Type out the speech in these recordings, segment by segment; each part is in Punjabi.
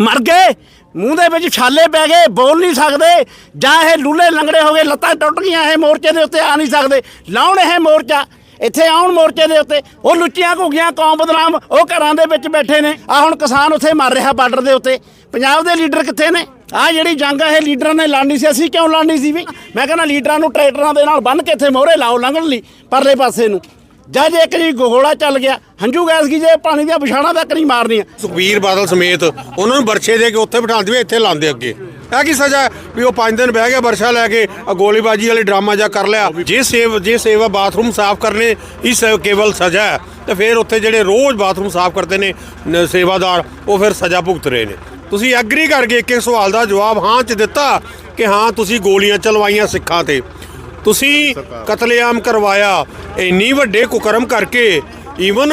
ਮਰ ਗਏ। ਮੂੰਹ ਦੇ ਵਿੱਚ ਛਾਲੇ ਪੈ ਗਏ, ਬੋਲ ਨਹੀਂ ਸਕਦੇ। ਜਾਂ ਇਹ ਲੂਲੇ ਲੰਗੜੇ ਹੋ ਗਏ, ਲੱਤਾਂ ਟੁੱਟ ਗਈਆਂ, ਇਹ ਮੋਰਚੇ ਦੇ ਉੱਤੇ ਆ ਨਹੀਂ ਸਕਦੇ। ਲਾਉਣ ਇਹ ਮੋਰਚਾ, ਇੱਥੇ ਆਉਣ ਮੋਰਚੇ ਦੇ ਉੱਤੇ। ਉਹ ਲੁੱਚੀਆਂ ਘੁੱਗੀਆਂ, ਕੌਮ ਬਦਨਾਮ, ਉਹ ਘਰਾਂ ਦੇ ਵਿੱਚ ਬੈਠੇ ਨੇ। ਆ ਹੁਣ ਕਿਸਾਨ ਉੱਥੇ ਮਰ ਰਿਹਾ ਬਾਰਡਰ ਦੇ ਉੱਤੇ। ਪੰਜਾਬ ਦੇ ਲੀਡਰ ਕਿੱਥੇ ਨੇ? ਆ ਜਿਹੜੀ ਜੰਗ ਇਹ ਲੀਡਰਾਂ ਨੇ ਲੜਨੀ ਸੀ। ਅਸੀਂ ਕਿਉਂ ਲੜਨੀ ਸੀ ਵੀ? ਮੈਂ ਕਹਿੰਦਾ ਲੀਡਰਾਂ ਨੂੰ ਟਰੈਕਟਰਾਂ ਦੇ ਨਾਲ ਬੰਨ ਕੇ ਇੱਥੇ ਮੋਹਰੇ ਲਾਓ, ਲੰਘਣ ਲਈ ਪਰਲੇ ਪਾਸੇ ਨੂੰ। ਜਦ ਇੱਕ ਜੀ ਗੋਲਾ ਚੱਲ ਗਿਆ, ਹੰਝੂ ਗੈਸ ਕੀ ਜੇ ਪਾਣੀ ਦੀਆਂ ਵਿਛਾਣਾ ਤੱਕ ਨਹੀਂ ਮਾਰਨੀਆਂ। ਸੁਖਬੀਰ ਬਾਦਲ ਸਮੇਤ ਉਹਨਾਂ ਨੂੰ ਬਰਛੇ ਦੇ ਕੇ ਉੱਥੇ ਬਿਠਾ ਦਿਵੇ, ਇੱਥੇ ਲਾਉਂਦੇ ਅੱਗੇ। ਇਹ ਕੀ ਸਜ਼ਾ ਵੀ ਉਹ 5 ਦਿਨ ਬਹਿ ਗਿਆ ਬਰਛਾ ਲੈ ਕੇ, ਆਹ ਗੋਲੀਬਾਜੀ ਵਾਲੇ ਡਰਾਮਾ ਜਾ ਕਰ ਲਿਆ। ਜੇ ਸੇਵ, ਜੇ ਸੇਵਾ ਬਾਥਰੂਮ ਸਾਫ਼ ਕਰਨੇ, ਇਸ ਕੇਵਲ ਸਜ਼ਾ ਹੈ। ਤੇ ਫਿਰ ਉੱਥੇ ਜਿਹੜੇ ਰੋਜ਼ ਬਾਥਰੂਮ ਸਾਫ਼ ਕਰਦੇ ਨੇ, ਨ- ਸੇਵਾਦਾਰ, ਉਹ ਫਿਰ ਸਜ਼ਾ ਭੁਗਤ ਰਹੇ ਨੇ। ਤੁਸੀਂ ਐਗਰੀ ਕਰਕੇ ਇੱਕ ਇੱਕ ਸਵਾਲ ਦਾ ਜਵਾਬ ਹਾਂ ਚ ਦਿੱਤਾ ਕਿ ਹਾਂ, ਤੁਸੀਂ ਗੋਲੀਆਂ ਚਲਵਾਈਆਂ ਸਿੱਖਾਂ ਤੇ। ਤੁਸੀਂ ਕਤਲੇਆਮ ਕਰਵਾਇਆ, ਇੰਨੀ ਵੱਡੇ ਕੁਕਰਮ ਕਰਕੇ। ਈਵਨ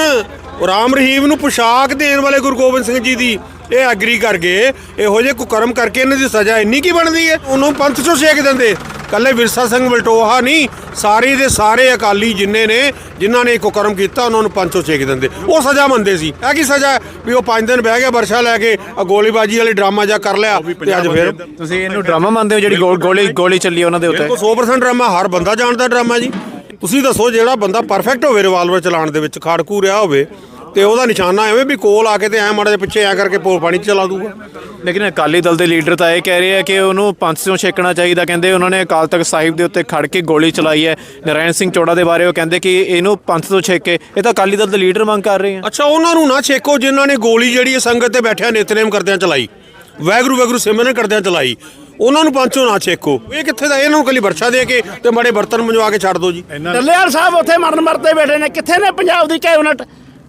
ਰਾਮ ਰਹੀਮ ਨੂੰ ਪੁਸ਼ਾਕ ਦੇਣ ਵਾਲੇ ਗੁਰੂ ਗੋਬਿੰਦ ਸਿੰਘ ਜੀ ਦੀ ਇਹ ਐਗਰੀ ਕਰ ਗਏ, ਇਹੋ ਜਿਹੇ ਕੁਕਰਮ ਕਰਕੇ ਇਹਨਾਂ ਦੀ ਸਜ਼ਾ ਇੰਨੀ ਕੀ ਬਣਦੀ ਹੈ? ਉਹਨੂੰ ਪੰਥ ਚੋਂ ਛੇਕ ਦਿੰਦੇ। ਕੱਲੇ ਵਿਰਸਾ ਸਿੰਘ ਵਲਟੋਹਾ ਨਹੀਂ ਸਾਰੇ ਦੇ ਸਾਰੇ ਅਕਾਲੀ ਜਿੰਨੇ ਨੇ ਜਿਨ੍ਹਾਂ ਨੇ ਇਹ ਕੁਕਰਮ ਕੀਤਾ ਉਹਨਾਂ ਨੂੰ ਪੰਥ ਚੋਂ ਸੇਕ ਦਿੰਦੇ। ਉਹ ਸਜ਼ਾ ਮੰਨਦੇ ਸੀ। ਇਹ ਕੀ ਸਜ਼ਾ ਹੈ? ਵੀ ਉਹ 5 ਦਿਨ ਬਹਿ ਗਿਆ ਵਰਸ਼ਾ ਲੈ ਕੇ ਆਹ ਗੋਲੀਬਾਜੀ ਵਾਲੇ ਡਰਾਮਾ ਜਾ ਕਰ ਲਿਆ ਤੇ ਅੱਜ ਫਿਰ ਤੁਸੀਂ ਇਹਨੂੰ ਡਰਾਮਾ ਮੰਨਦੇ ਹੋ ਜਿਹੜੀ ਗੋਲ- ਗੋਲੀ ਗੋਲੀ ਚੱਲੀ ਉਹਨਾਂ ਦੇ ਉੱਤੇ? ਬਿਲਕੁਲ 100% ਡਰਾਮਾ ਹਰ ਬੰਦਾ ਜਾਣਦਾ ਡਰਾਮਾ ਜੀ। ਤੁਸੀਂ ਦੱਸੋ ਜਿਹੜਾ ਬੰਦਾ ਪਰਫੈਕਟ ਹੋਵੇ ਰਿਵਾਲਵਰ ਚਲਾਉਣ ਦੇ ਵਿੱਚ ਖਾੜਕੂ ਰਿਹਾ ਹੋਵੇ ਤੇ ਉਹਦਾ ਨਿਸ਼ਾਨਾ ਐਵੇਂ ਵੀ ਕੋਲ ਆ ਕੇ ਤੇ ਐ ਮਾੜਾ ਜਿਹਾ ਪਿੱਛੇ ਐ ਕਰਕੇ ਪੋ ਪਾਣੀ 'ਚ ਚਲਾ ਦੂਗਾ ਲੇਕਿਨ ਅਕਾਲੀ ਦਲ ਦੇ ਲੀਡਰ ਤਾਂ ਇਹ ਕਹਿ ਰਹੇ ਆ ਕਿ ਉਹਨੂੰ ਪੰਥ ਤੋਂ ਛੇਕਣਾ ਚਾਹੀਦਾ। ਕਹਿੰਦੇ ਉਹਨਾਂ ਨੇ ਅਕਾਲ ਤਖਤ ਸਾਹਿਬ ਦੇ ਉੱਤੇ ਖੜ ਕੇ ਗੋਲੀ ਚਲਾਈ ਹੈ। ਨਰਾਇਣ ਸਿੰਘ ਚੋੜਾ ਦੇ ਬਾਰੇ ਉਹ ਕਹਿੰਦੇ ਕਿ ਇਹਨੂੰ ਪੰਥ ਤੋਂ ਛੇਕੇ। ਇਹ ਤਾਂ ਅਕਾਲੀ ਦਲ ਦੇ ਲੀਡਰ ਮੰਗ ਕਰ ਰਹੇ ਆ। ਅੱਛਾ ਉਹਨਾਂ ਨੂੰ ਨਾ ਛੇਕੋ ਜਿਨ੍ਹਾਂ ਨੇ ਗੋਲੀ ਜਿਹੜੀ ਇਹ ਸੰਗਤ ਤੇ ਬੈਠਿਆ ਨਿਤਨੇਮ ਕਰਦਿਆਂ ਚਲਾਈ। ਵੈਗਰੂ ਵੈਗਰੂ ਸਿਮਰਨ ਕਰਦਿਆਂ ਚਲਾਈ। ਉਹਨਾਂ ਨੂੰ ਪੰਚੋ ਨਾ ਛੇਕੋ। ਇਹ ਕਿੱਥੇ ਦਾ ਇਹਨਾਂ ਨੂੰ ਕੱਲੀ ਵਰਸ਼ਾ ਦੇ ਕੇ ਤੇ ਮਾੜੇ ਬਰਤਨ ਮੰਜਵਾ ਕੇ ਛੱਡ ਦਿਓ ਜੀ। ਟੱਲੇਵਾਲ ਸਾਹਿਬ ਉੱਥੇ ਮਰਨ ਮਰਤੇ ਬੈਠੇ ਨੇ। ਕਿੱਥੇ ਨੇ ਪੰਜਾਬ ਦੀ ਕੈਬਨਿਟ?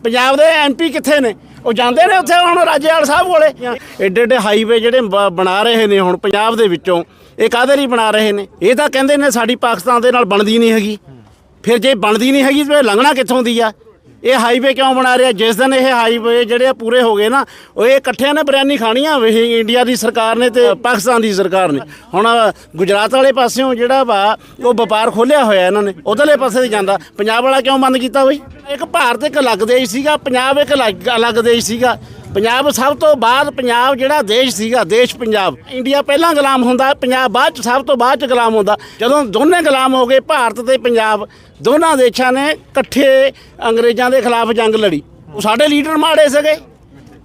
ਪੰਜਾਬ ਦੇ ਐਮਪੀ ਕਿੱਥੇ ਨੇ? ਉਹ ਜਾਂਦੇ ਨੇ ਉੱਥੇ ਹੁਣ ਰਾਜੇਵਾਲ ਸਾਹਿਬ ਕੋਲੇ? ਏਡੇ ਏਡੇ ਹਾਈਵੇ ਜਿਹੜੇ ਬ- ਬਣਾ ਰਹੇ ਨੇ ਹੁਣ ਪੰਜਾਬ ਦੇ ਵਿੱਚੋਂ, ਇਹ ਕਾਹਦੇ ਲਈ ਬਣਾ ਰਹੇ ਨੇ? ਇਹ ਤਾਂ ਕਹਿੰਦੇ ਨੇ ਸਾਡੀ ਪਾਕਿਸਤਾਨ ਦੇ ਨਾਲ ਬਣਦੀ ਨਹੀਂ ਹੈਗੀ। ਫਿਰ ਜੇ ਬਣਦੀ ਨਹੀਂ ਹੈਗੀ ਤੇ ਲੰਘਣਾ ਕਿੱਥੋਂ ਦੀ ਆ? ਇਹ ਹਾਈਵੇ ਕਿਉਂ ਬਣਾ ਰਿਹਾ? ਜਿਸ ਦਿਨ ਇਹ ਹਾਈਵੇ ਜਿਹੜੇ ਆ ਪੂਰੇ ਹੋ ਗਏ ਨਾ, ਉਹ ਇਹ ਇਕੱਠਿਆਂ ਨੇ ਬਰਿਆਨੀ ਖਾਣੀਆਂ ਵੇ ਇੰਡੀਆ ਦੀ ਸਰਕਾਰ ਨੇ ਤੇ ਪਾਕਿਸਤਾਨ ਦੀ ਸਰਕਾਰ ਨੇ। ਹੁਣ ਗੁਜਰਾਤ ਵਾਲੇ ਪਾਸਿਓਂ ਜਿਹੜਾ ਵਾ, ਉਹ ਵਪਾਰ ਖੋਲਿਆ ਹੋਇਆ ਇਹਨਾਂ ਨੇ, ਉਧਰਲੇ ਪਾਸੇ ਤੇ ਜਾਂਦਾ। ਪੰਜਾਬ ਵਾਲਾ ਕਿਉਂ ਬੰਦ ਕੀਤਾ ਬਈ? ਇੱਕ ਭਾਰਤ ਇੱਕ ਅਲੱਗ ਦੇਸ਼ ਸੀਗਾ, ਪੰਜਾਬ ਇੱਕ ਅਲੱਗ ਅਲੱਗ ਦੇਸ਼ ਸੀਗਾ। ਪੰਜਾਬ ਸਭ ਤੋਂ ਬਾਅਦ ਪੰਜਾਬ ਜਿਹੜਾ ਦੇਸ਼ ਸੀਗਾ, ਦੇਸ਼ ਪੰਜਾਬ। ਇੰਡੀਆ ਪਹਿਲਾਂ ਗੁਲਾਮ ਹੁੰਦਾ, ਪੰਜਾਬ ਬਾਅਦ ਚ ਸਭ ਤੋਂ ਬਾਅਦ ਚ ਗੁਲਾਮ ਹੁੰਦਾ। ਜਦੋਂ ਦੋਨੇ ਗੁਲਾਮ ਹੋ ਗਏ, ਭਾਰਤ ਤੇ ਪੰਜਾਬ, ਦੋਨਾਂ ਦੇਸ਼ਾਂ ਨੇ ਇਕੱਠੇ ਅੰਗਰੇਜ਼ਾਂ ਦੇ ਖਿਲਾਫ ਜੰਗ ਲੜੀ। ਉਹ ਸਾਡੇ ਲੀਡਰ ਮਾੜੇ ਸੀਗੇ।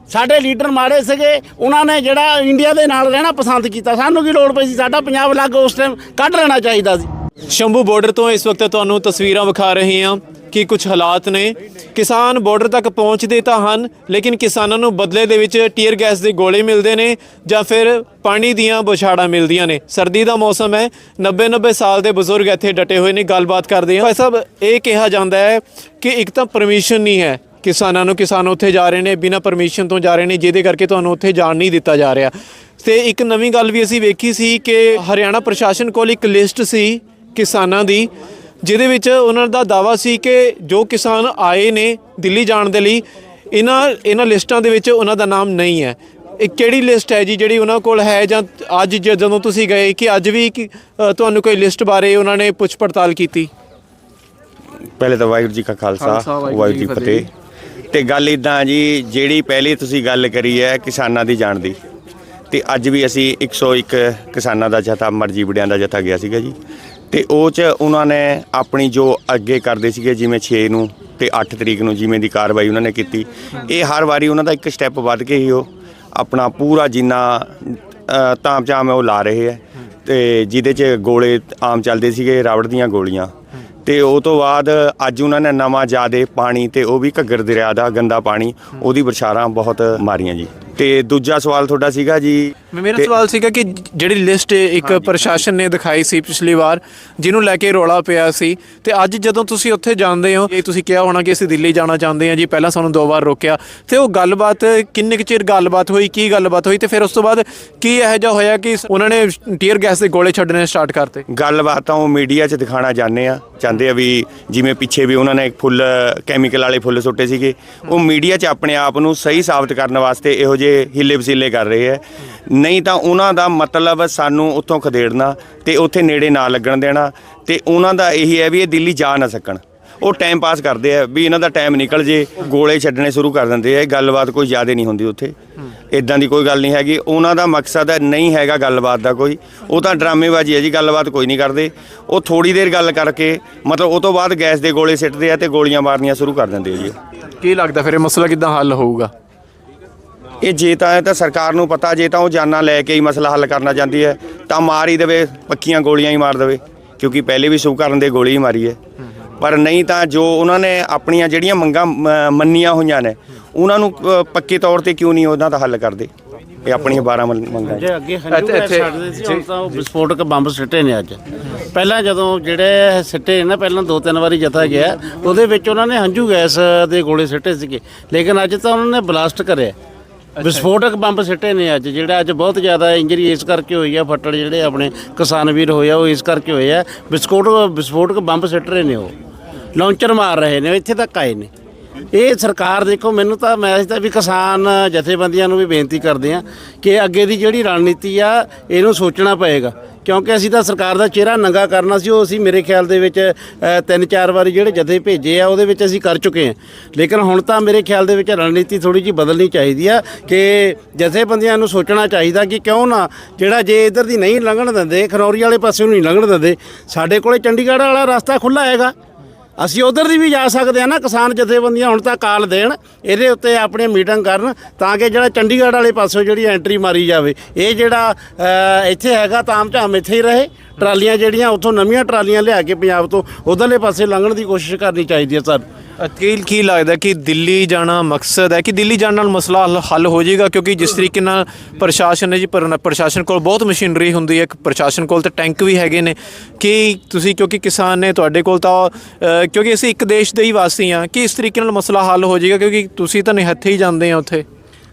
ਸਾਡੇ ਲੀਡਰ ਮਾੜੇ ਸੀਗੇ। ਉਹਨਾਂ ਨੇ ਜਿਹੜਾ ਇੰਡੀਆ ਦੇ ਨਾਲ ਰਹਿਣਾ ਪਸੰਦ ਕੀਤਾ, ਸਾਨੂੰ ਕੀ ਲੋੜ ਪਈ ਸੀ? ਸਾਡਾ ਪੰਜਾਬ ਅਲੱਗ ਉਸ ਟਾਈਮ ਕੱਢ ਲੈਣਾ ਚਾਹੀਦਾ ਸੀ। ਸ਼ੰਭੂ ਬਾਰਡਰ ਤੋਂ ਇਸ ਵਕਤ ਤੁਹਾਨੂੰ ਤਸਵੀਰਾਂ ਵਿਖਾ ਰਹੇ ਹਾਂ। ਕਿ ਕੁਝ ਹਾਲਾਤ ਨੇ। ਕਿਸਾਨ ਬਾਰਡਰ ਤੱਕ ਪਹੁੰਚਦੇ ਤਾਂ ਹਨ, ਲੇਕਿਨ ਕਿਸਾਨਾਂ ਨੂੰ ਬਦਲੇ ਦੇ ਵਿੱਚ ਟੀਅਰ ਗੈਸ ਦੇ ਗੋਲੇ ਮਿਲਦੇ ਨੇ ਜਾਂ ਫਿਰ ਪਾਣੀ ਦੀਆਂ ਬੁਛਾੜਾਂ ਮਿਲਦੀਆਂ ਨੇ। ਸਰਦੀ ਦਾ ਮੌਸਮ ਹੈ 90 90 ਸਾਲ ਦੇ ਬਜ਼ੁਰਗ ਇੱਥੇ ਡਟੇ ਹੋਏ ਨੇ, ਗੱਲਬਾਤ ਕਰਦੇ ਹਾਂ। ਭਾਈ ਸਾਹਿਬ, ਇਹ ਕਿਹਾ ਜਾਂਦਾ ਹੈ ਕਿ ਇੱਕ ਤਾਂ ਪਰਮਿਸ਼ਨ ਨਹੀਂ ਹੈ ਕਿਸਾਨਾਂ ਨੂੰ, ਕਿਸਾਨ ਉੱਥੇ ਜਾ ਰਹੇ ਨੇ, ਬਿਨਾਂ ਪਰਮਿਸ਼ਨ ਤੋਂ ਜਾ ਰਹੇ ਨੇ, ਜਿਹਦੇ ਕਰਕੇ ਤੁਹਾਨੂੰ ਉੱਥੇ ਜਾਣ ਨਹੀਂ ਦਿੱਤਾ ਜਾ ਰਿਹਾ। ਤੇ ਇੱਕ ਨਵੀਂ ਗੱਲ ਵੀ ਅਸੀਂ ਵੇਖੀ ਸੀ ਕਿ ਹਰਿਆਣਾ ਪ੍ਰਸ਼ਾਸਨ ਕੋਲ ਇੱਕ ਲਿਸਟ ਸੀ ਕਿਸਾਨਾਂ ਦੀ ਜਿਹਦੇ ਵਿੱਚ ਉਹਨਾਂ ਦਾ ਦਾਵਾ ਸੀ ਕਿ ਜੋ ਕਿਸਾਨ ਆਏ ਨੇ ਦਿੱਲੀ ਜਾਣ ਦੇ ਲਈ ਇਹਨਾਂ ਇਹਨਾਂ ਲਿਸਟਾਂ ਦੇ ਵਿੱਚ ਉਹਨਾਂ ਦਾ ਨਾਮ ਨਹੀਂ ਹੈ। ਇਹ ਕਿਹੜੀ ਲਿਸਟ ਹੈ ਜੀ ਜਿਹੜੀ ਉਹਨਾਂ ਕੋਲ ਹੈ ਜਾਂ ਅੱਜ ਜਦੋਂ ਤੁਸੀਂ ਗਏ ਕਿ ਅੱਜ ਵੀ ਤੁਹਾਨੂੰ ਕੋਈ ਲਿਸਟ ਬਾਰੇ ਉਹਨਾਂ ਨੇ ਪੁੱਛ ਪੜਤਾਲ ਕੀਤੀ? ਪਹਿਲੇ ਤਾਂ ਵਾਹਿਗੁਰੂ ਜੀ ਕਾ ਖਾਲਸਾ ਵਾਹਿਗੁਰੂ ਜੀ ਫਤਿਹ। ਤੇ ਗੱਲ ਇਦਾਂ ਜੀ ਜਿਹੜੀ ਪਹਿਲੀ ਤੁਸੀਂ ਗੱਲ ਕਰੀ ਹੈ ਕਿਸਾਨਾਂ ਦੀ ਜਾਣ ਦੀ ਤੇ ਅੱਜ ਵੀ ਅਸੀਂ 101 ਕਿਸਾਨਾਂ ਦਾ ਜਥਾ ਮਰਜ਼ੀ ਵੜਿਆਂ ਦਾ ਜਥਾ ਗਿਆ ਸੀਗਾ ਜੀ। ਤੇ ਉਹ ਚ ਉਹਨਾਂ ਨੇ ਆਪਣੀ ਜੋ ਅੱਗੇ ਕਰਦੇ ਸੀਗੇ ਜਿਵੇਂ 6 ਨੂੰ ਤੇ 8 ਤਰੀਕ ਨੂੰ ਜਿਵੇਂ ਦੀ ਕਾਰਵਾਈ ਉਹਨਾਂ ਨੇ ਕੀਤੀ। ਇਹ ਹਰ ਵਾਰੀ ਉਹਨਾਂ ਦਾ ਇੱਕ ਸਟੈਪ ਵੱਧ ਕੇ ਹੀ ਉਹ ਆਪਣਾ ਪੂਰਾ ਜਿੰਨਾ ਅ, ਤਾਮਝਾਮ ਹੈ ਉਹ ਲਾ ਰਹੇ ਹੈ। ਤੇ ਜਿਹਦੇ ਚ ਗੋਲੇ ਆਮ ਚੱਲਦੇ ਸੀਗੇ ਰਬੜ ਦੀਆਂ ਗੋਲੀਆਂ। ਤੇ ਉਹ ਤੋਂ ਬਾਅਦ ਅੱਜ ਉਹਨਾਂ ਨੇ ਨਵਾਂ ਜਿਆਦੇ ਪਾਣੀ ਤੇ ਉਹ ਵੀ ਘੱਗਰ ਦਰਿਆ ਦਾ ਗੰਦਾ ਪਾਣੀ ਉਹਦੀ ਬਰਸ਼ਾਰਾਂ ਬਹੁਤ ਮਾਰੀਆਂ ਜੀ। ਤੇ ਦੂਜਾ ਸਵਾਲ ਤੁਹਾਡਾ ਸੀਗਾ ਜੀ। ਮੇਰਾ ਸਵਾਲ ਸੀਗਾ ਕਿ ਜਿਹੜੀ ਲਿਸਟ ਇੱਕ ਪ੍ਰਸ਼ਾਸਨ ਨੇ ਦਿਖਾਈ ਸੀ ਪਿਛਲੀ ਵਾਰ ਜਿਹਨੂੰ ਲੈ ਕੇ ਰੌਲਾ ਪਿਆ ਸੀ ਤੇ ਅੱਜ ਜਦੋਂ ਤੁਸੀਂ ਉੱਥੇ ਜਾਂਦੇ ਹੋ ਇਹ ਤੁਸੀਂ ਕਿਹਾ ਹੋਣਾ ਕਿ ਅਸੀਂ ਦਿੱਲੀ ਜਾਣਾ ਚਾਹੁੰਦੇ ਹਾਂ ਜੀ ਪਹਿਲਾਂ ਸਾਨੂੰ ਦੋ ਵਾਰ ਰੋਕਿਆ ਤੇ ਉਹ ਗੱਲਬਾਤ ਕਿੰਨੇ ਕੁ ਚਿਰ ਗੱਲਬਾਤ ਹੋਈ ਕੀ ਗੱਲਬਾਤ ਹੋਈ ਤੇ ਫਿਰ ਉਸ ਤੋਂ ਬਾਅਦ ਕੀ ਇਹੋ ਜਿਹਾ ਹੋਇਆ ਕਿ ਉਹਨਾਂ ਨੇ ਟੀਅਰ ਗੈਸ ਦੇ ਗੋਲੇ ਛੱਡਣੇ ਸਟਾਰਟ ਕਰਤੇ? ਗੱਲਬਾਤ ਤਾਂ ਉਹ ਮੀਡੀਆ 'ਚ ਦਿਖਾਣਾ ਚਾਹੁੰਦੇ ਆ ਚਾਹੁੰਦੇ ਆ ਵੀ ਜਿਵੇਂ ਪਿੱਛੇ ਵੀ ਉਹਨਾਂ ਨੇ ਫੁੱਲ ਕੈਮੀਕਲ ਵਾਲੇ ਫੁੱਲ ਸੁੱਟੇ ਸੀਗੇ ਉਹ ਮੀਡੀਆ 'ਚ ਆਪਣੇ ਆਪ ਨੂੰ ਸਹੀ ਸਾਬਤ ਕਰਨ ਵਾਸਤੇ ਇਹੋ ਜਿਹੇ ਹਿੱਲੇ ਵਸੀਲੇ ਕਰ ਰਹੇ ਹੈ। ਨਹੀਂ ਤਾਂ ਉਹਨਾਂ ਦਾ ਮਤਲਬ ਸਾਨੂੰ ਉੱਥੋਂ ਖਦੇੜਨਾ ਤੇ ਉੱਥੇ ਨੇੜੇ ਨਾ ਲੱਗਣ ਦੇਣਾ ਤੇ ਉਹਨਾਂ ਦਾ ਇਹੀ ਹੈ ਵੀ ਇਹ ਦਿੱਲੀ ਜਾ ਨਾ ਸਕਣ। ਉਹ ਟਾਈਮ ਪਾਸ ਕਰਦੇ ਆ ਵੀ ਇਹਨਾਂ ਦਾ ਟਾਈਮ ਨਿਕਲ ਜੇ, ਗੋਲੇ ਛੱਡਣੇ ਸ਼ੁਰੂ ਕਰ ਦਿੰਦੇ ਆ, ਇਹ ਗੱਲਬਾਤ ਕੋਈ ਜ਼ਿਆਦਾ ਨਹੀਂ ਹੁੰਦੀ ਉੱਥੇ। ਇਦਾਂ ਦੀ ਕੋਈ ਗੱਲ ਨਹੀਂ ਹੈਗੀ, ਉਹਨਾਂ ਦਾ ਮਕਸਦ ਹੈ ਨਹੀਂ ਹੈਗਾ ਗੱਲਬਾਤ ਦਾ ਕੋਈ। ਉਹ ਤਾਂ ਡਰਾਮੇਬਾਜ਼ੀ ਹੈ ਜੀ, ਗੱਲਬਾਤ ਕੋਈ ਨਹੀਂ ਕਰਦੇ। ਉਹ ਥੋੜੀ ਦੇਰ ਗੱਲ ਕਰਕੇ, ਮਤਲਬ ਉਹ ਤੋਂ ਬਾਅਦ ਗੈਸ ਦੇ ਗੋਲੇ ਸਿੱਟਦੇ ਆ ਤੇ ਗੋਲੀਆਂ ਮਾਰਨੀਆਂ ਸ਼ੁਰੂ ਕਰ ਦਿੰਦੇ ਆ ਜੀ। ਕੀ ਲੱਗਦਾ ਫਿਰ ਇਹ ਮਸਲਾ ਕਿੱਦਾਂ ਹੱਲ ਹੋਊਗਾ? ਇਹ ਜੇ ਤਾਂ ਇਹ ਤਾਂ ਸਰਕਾਰ ਨੂੰ ਪਤਾ ਜੇ ਤਾਂ ਉਹ ਜਾਨਾਂ ਲੈ ਕੇ ਹੀ ਮਸਲਾ ਹੱਲ ਕਰਨਾ ਚਾਹੁੰਦੀ ਹੈ ਤਾਂ ਮਾਰ ਹੀ ਦੇਵੇ ਪੱਕੀਆਂ ਗੋਲੀਆਂ ਹੀ ਮਾਰ ਦੇਵੇ ਕਿਉਂਕਿ ਪਹਿਲੇ ਵੀ ਸ਼ੁਭ ਕਰਨ ਦੇ ਗੋਲੀ ਹੀ ਮਾਰੀ ਹੈ। ਪਰ ਨਹੀਂ ਤਾਂ ਜੋ ਉਹਨਾਂ ਨੇ ਆਪਣੀਆਂ ਜਿਹੜੀਆਂ ਮੰਗਾਂ ਮੰਨੀਆਂ ਹੋਈਆਂ ਨੇ ਉਹਨਾਂ ਨੂੰ ਪੱਕੇ ਤੌਰ ਤੇ ਕਿਉਂ ਨਹੀਂ ਉਹਨਾਂ ਦਾ ਹੱਲ ਕਰਦੇ? ਇਹ ਆਪਣੀਆਂ 12 ਮੰਗ-। ਜੇ ਅੱਗੇ ਹੰਝੂ ਇੱਥੇ- ਗੈਸ ਇੱਥੇ- ਛੱਡਦੇ ਸੀ ਹੁਣ ਤਾਂ ਉਹ ਵਿਸਫੋਟਕ ਬੰਬ ਸਿੱਟੇ ਨੇ ਅੱਜ। ਪਹਿਲਾਂ ਜਦੋਂ ਜਿਹੜੇ ਸਿੱਟੇ ਨੇ ਨਾ ਪਹਿਲਾਂ ਦੋ ਤਿੰਨ ਵਾਰੀ ਜਥਾ ਗਿਆ ਉਹਦੇ ਵਿੱਚ ਉਹਨਾਂ ਨੇ ਹੰਝੂ ਗੈਸ ਦੇ ਗੋਲੇ ਸਿੱਟੇ ਸੀਗੇ। ਲੇਕਿਨ ਅੱਜ ਤਾਂ ਉਹਨਾਂ ਨੇ ਬਲਾਸਟ ਕਰਿਆ। ਵਿਸਫੋਟਕ ਬੰਬ ਸਿੱਟੇ ਨੇ ਅੱਜ, ਜਿਹੜਾ ਅੱਜ ਬਹੁਤ ਜ਼ਿਆਦਾ ਇੰਜਰੀ ਇਸ ਕਰਕੇ ਹੋਈ ਆ, ਫੱਟੜ ਜਿਹੜੇ ਆਪਣੇ ਕਿਸਾਨ ਵੀਰ ਹੋਏ ਆ, ਉਹ ਇਸ ਕਰਕੇ ਹੋਏ ਆ। ਵਿਸਫੋਟਕ ਵਿਸਫੋਟਕ ਬੰਬ ਸਿੱਟ ਰਹੇ ਨੇ ਉਹ। ਲਾਂਚਰ ਮਾਰ ਰਹੇ ਨੇ ਇੱਥੇ ਤੱਕ ਆਏ ਨੇ। ਇਹ ਸਰਕਾਰ ਦੇਖੋ, ਮੈਨੂੰ ਤਾਂ, ਮੈਂ ਤਾਂ ਵੀ ਕਿਸਾਨ ਜਥੇਬੰਦੀਆਂ ਨੂੰ ਵੀ ਬੇਨਤੀ ਕਰਦੇ ਆ ਕਿ ਅੱਗੇ ਦੀ ਜਿਹੜੀ ਰਣਨੀਤੀ ਆ, ਇਹਨੂੰ ਸੋਚਣਾ ਪਏਗਾ। ਕਿਉਂਕਿ ਅਸੀਂ ਤਾਂ ਸਰਕਾਰ ਦਾ ਚਿਹਰਾ ਨੰਗਾ ਕਰਨਾ ਸੀ, ਉਹ ਅਸੀਂ ਮੇਰੇ ਖਿਆਲ ਦੇ ਵਿੱਚ ਤਿੰਨ ਚਾਰ ਵਾਰੀ ਜਿਹੜੇ ਜਥੇ ਭੇਜੇ ਆ, ਉਹਦੇ ਵਿੱਚ ਅਸੀਂ ਕਰ ਚੁੱਕੇ ਹਾਂ। ਲੇਕਿਨ ਹੁਣ ਤਾਂ ਮੇਰੇ ਖਿਆਲ ਦੇ ਵਿੱਚ ਰਣਨੀਤੀ ਥੋੜੀ ਜਿਹੀ ਬਦਲਣੀ ਚਾਹੀਦੀ ਆ ਕਿ ਜਥੇਬੰਦੀਆਂ ਨੂੰ ਸੋਚਣਾ ਚਾਹੀਦਾ ਕਿ ਕਿਉਂ ਨਾ ਜਿਹੜਾ ਜੇ ਇਧਰ ਦੀ ਨਹੀਂ ਲੰਘਣ ਦਿੰਦੇ ਖਰੌਰੀ ਵਾਲੇ ਪਾਸੇ ਨੂੰ ਨਹੀਂ ਲੰਘਣ ਦਿੰਦੇ, ਸਾਡੇ ਕੋਲੇ ਚੰਡੀਗੜ੍ਹ ਵਾਲਾ ਰਸਤਾ ਖੁੱਲਾ ਹੈਗਾ। ਅਸੀਂ ਉਧਰ ਦੀ ਵੀ ਜਾ ਸਕਦੇ ਆ ਨਾ, ਕਿਸਾਨ ਜਥੇਬੰਦੀਆਂ ਹੁਣ ਤਾਂ ਕਾਲ ਦੇਣ, ਇਹਦੇ ਉੱਤੇ ਆਪਣੀ ਮੀਟਿੰਗ ਕਰਨ, ਤਾਂ ਕਿ ਜਿਹੜਾ ਚੰਡੀਗੜ੍ਹ ਵਾਲੇ ਪਾਸੋਂ ਜਿਹੜੀ ਐਂਟਰੀ ਮਾਰੀ ਜਾਵੇ। ਇਹ ਜਿਹੜਾ ਇੱਥੇ ਹੈਗਾ ਤਾਮ ਝਾਮ ਇੱਥੇ ਹੀ ਰਹੇ। ਟਰਾਲੀਆਂ ਜਿਹੜੀਆਂ ਉੱਥੋਂ ਨਵੀਆਂ ਟਰਾਲੀਆਂ ਲਿਆ ਕੇ ਪੰਜਾਬ ਤੋਂ ਉਧਰਲੇ ਪਾਸੇ ਲੰਘਣ ਦੀ ਕੋਸ਼ਿਸ਼ ਕਰਨੀ ਚਾਹੀਦੀ ਹੈ ਸਾਨੂੰ ਕੀ ਕੀ ਲੱਗਦਾ ਕਿ ਦਿੱਲੀ ਜਾਣਾ ਮਕਸਦ ਹੈ? ਕਿ ਦਿੱਲੀ ਜਾਣ ਨਾਲ ਮਸਲਾ ਹੱਲ- ਹੱਲ ਹੋ ਜਾਏਗਾ? ਕਿਉਂਕਿ ਜਿਸ ਤਰੀਕੇ ਨਾਲ ਪ੍ਰਸ਼ਾਸਨ ਹੈ ਜੀ ਪਰ- ਪ੍ਰਸ਼ਾਸਨ ਕੋਲ ਬਹੁਤ ਮਸ਼ੀਨਰੀ ਹੁੰਦੀ ਹੈ ਪ੍ਰਸ਼ਾਸਨ ਕੋਲ ਤਾਂ ਟੈਂਕ ਵੀ ਹੈਗੇ ਨੇ। ਕਿ ਤੁਸੀਂ ਕਿਉਂਕਿ ਕਿਸਾਨ ਨੇ ਤੁਹਾਡੇ ਕੋਲ ਤਾਂ ਅ, ਕਿਉਂਕਿ ਅਸੀਂ ਇੱਕ ਦੇਸ਼ ਦੇ ਹੀ ਵਾਸੀ ਹਾਂ ਕਿ ਇਸ ਤਰੀਕੇ ਨਾਲ ਮਸਲਾ ਹੱਲ ਹੋ ਜਾਏਗਾ? ਕਿਉਂਕਿ ਤੁਸੀਂ ਤਾਂ ਨਿਹੱਥੇ ਹੀ ਜਾਂਦੇ ਆ ਉੱਥੇ।